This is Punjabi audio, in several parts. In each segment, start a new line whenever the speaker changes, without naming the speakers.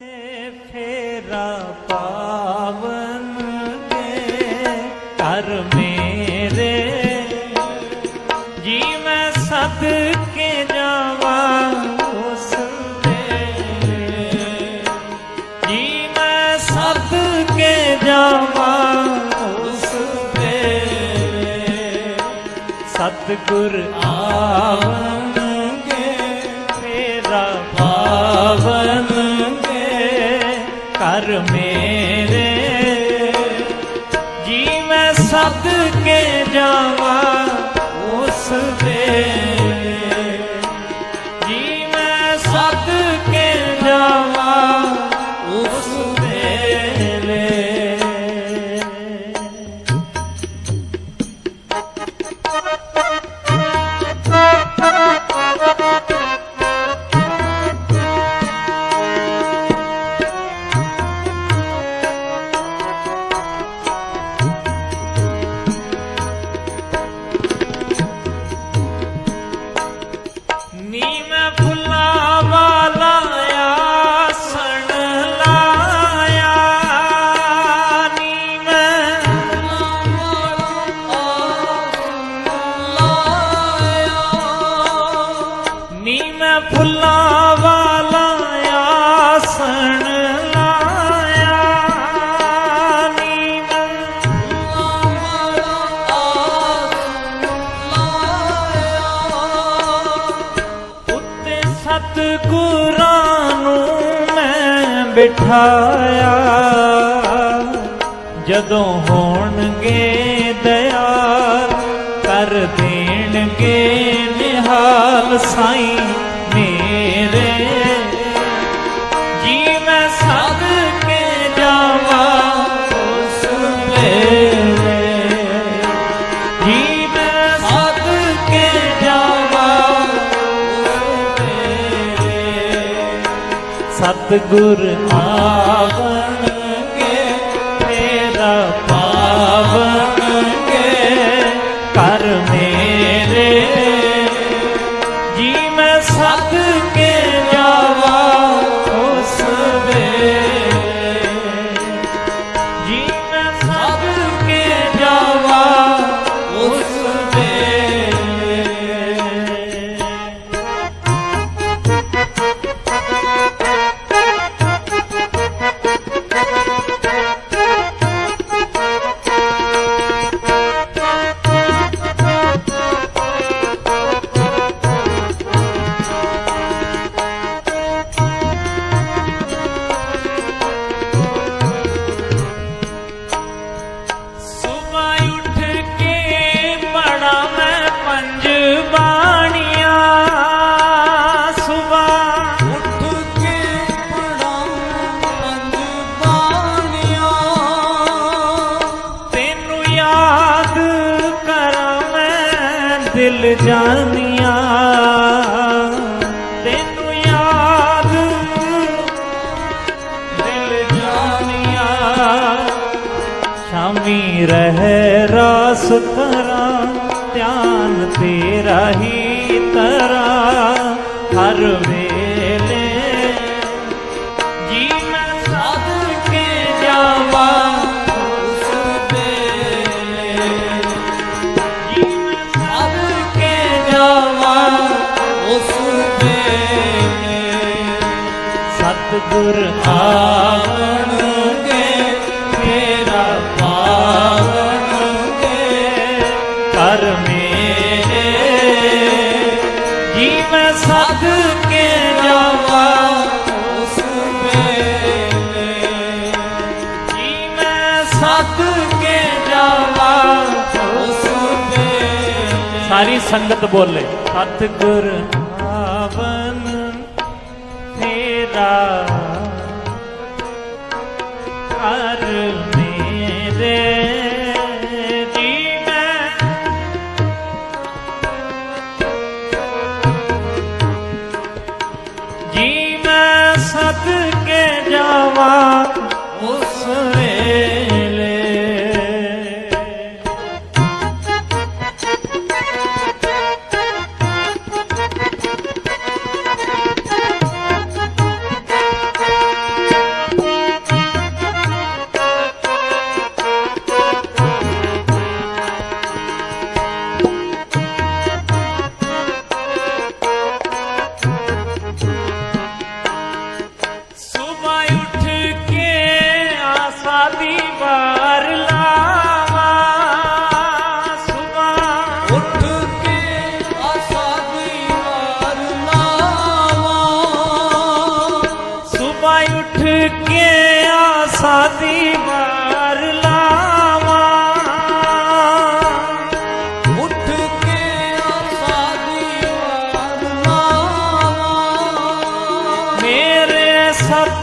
ਫੇਰਾ ਪਾਵਨ ਕੇ ਕਰ ਮੇਰੇ। ਜੀ ਮੈਂ ਸਦ ਕੇ ਜਾਵਾਂ ਉਸ ਦੇ। ਜੀ ਮੈਂ ਸਦ ਕੇ ਜਾਵਾਂ ਉਸ ਦੇ। ਸਤਿਗੁਰ ਆਵਨਗੇ ਕਰ ਮੇਰੇ। ਜੀ ਮੈਂ ਸਦ ਕੇ ਜਾਵਾਂ ਉਸ ਦੇ ਫੁੱਲਾਂ ਵਾਲਾ ਆਸਣ ਲਾਇਆ। ਨੀ ਮੈਂ ਉੱਤੇ ਸਤਿਗੁਰਾਂ ਨੂੰ ਮੈਂ ਬਿਠਾਇਆ। ਜਦੋਂ ਹੋਣਗੇ ਦਇਆਲ ਕਰ ਦੇਣਗੇ ਨਿਹਾਲ ਸਾਈਂ। ਸਤਿਗੁਰ ਆਵਣਗੇ ਤੇਰਾ ਪਾਵਣਗੇ ਕਰ ਮੇਰੇ। ਜੀ ਮੈਂ ਸਦ ਕੇ ਜਾਵਾ ਉਸ ਵੇਲੇ। ਜੀ ਜਾਣੀਆਂ। ਜਾਨੀਆਂ ਤੈਨੂੰ ਯਾਦ, ਦਿਲ ਜਾਨੀਆਂ ਸ਼ਾਮੀ ਰਹਿ ਰਾਸ ਕਰਾਂ ਧਿਆਨ ਤੇਰਾ ਹੀ ਤਰਾ। ਹਰ ਵੇਲੇ ਸਤਿਗੁਰ ਆਵਣਗੇ ਤੇਰਾ ਪਾਵਣਗੇ ਕਰ ਮੇਰੇ, ਜੀ ਮੈਂ ਸਦ ਕੇ ਜਾਵਾਂ
ਉਸ ਵੇਲੇ।
ਜੀ ਮੈਂ ਕੇ ਜਾਵਾਂ
ਉਸ ਵੇਲੇ।
ਸਾਰੀ ਸੰਗਤ ਬੋਲੇ, ਸਤਿਗੁਰ ਆਵਨ ਤੇਰਾ ਕਰ ਮੇਰੇ ਜੀ ਮੈਂ। ਜੀ ਮੈਂ ਸਦ ਕੇ ਜਾਵਾਂ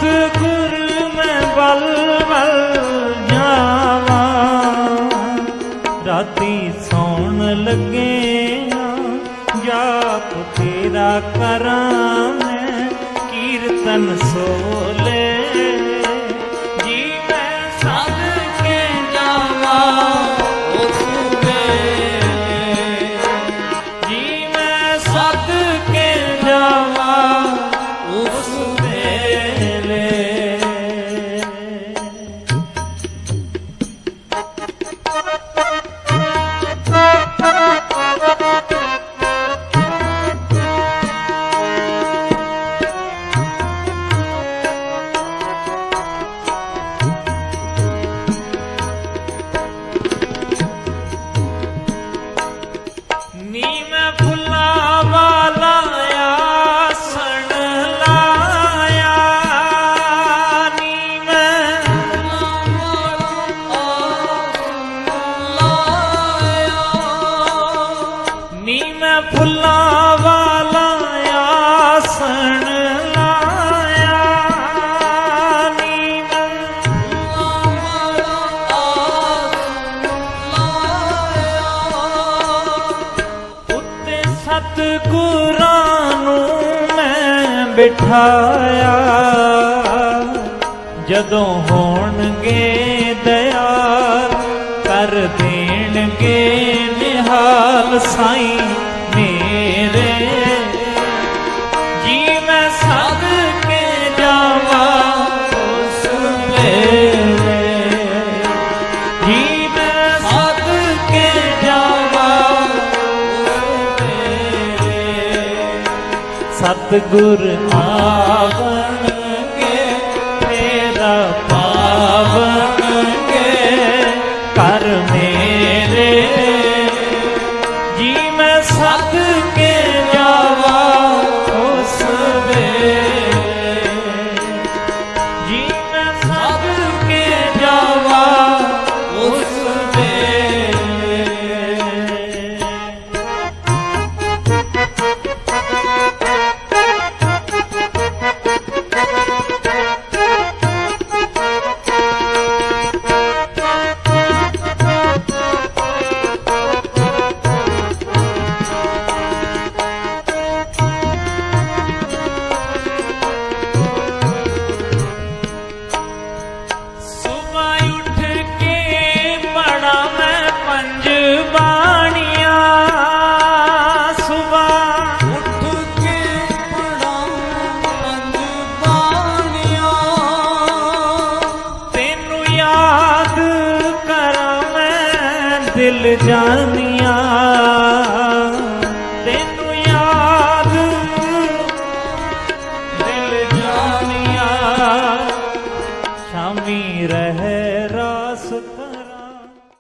ਸਤਿਗੁਰ ਮੈਂ ਬਲ ਬਲ ਜਾਵਾਂ। ਰਾਤੀ ਸੌਣ ਲੱਗੇ ਜਾਪ ਤੇਰਾ ਕਰਾਂ ਮੈਂ ਕੀਰਤਨ ਸੋ ਫੁੱਲਾਂ ਲਾਇਆ ਨੀ ਉੱਤੇ ਸਤ ਨੂੰ ਮੈਂ ਬਿਠਾਇਆ। ਜਦੋਂ ਹੋਣਗੇ ਦਇਆ, ਕਰ ਦੇਣਗੇ ਨਿਹਾਲ ਸਾਈਂ। ਸਤਗੁਰ ਆਵੇ ਦਿਲ ਜਾਨੀਆਂ।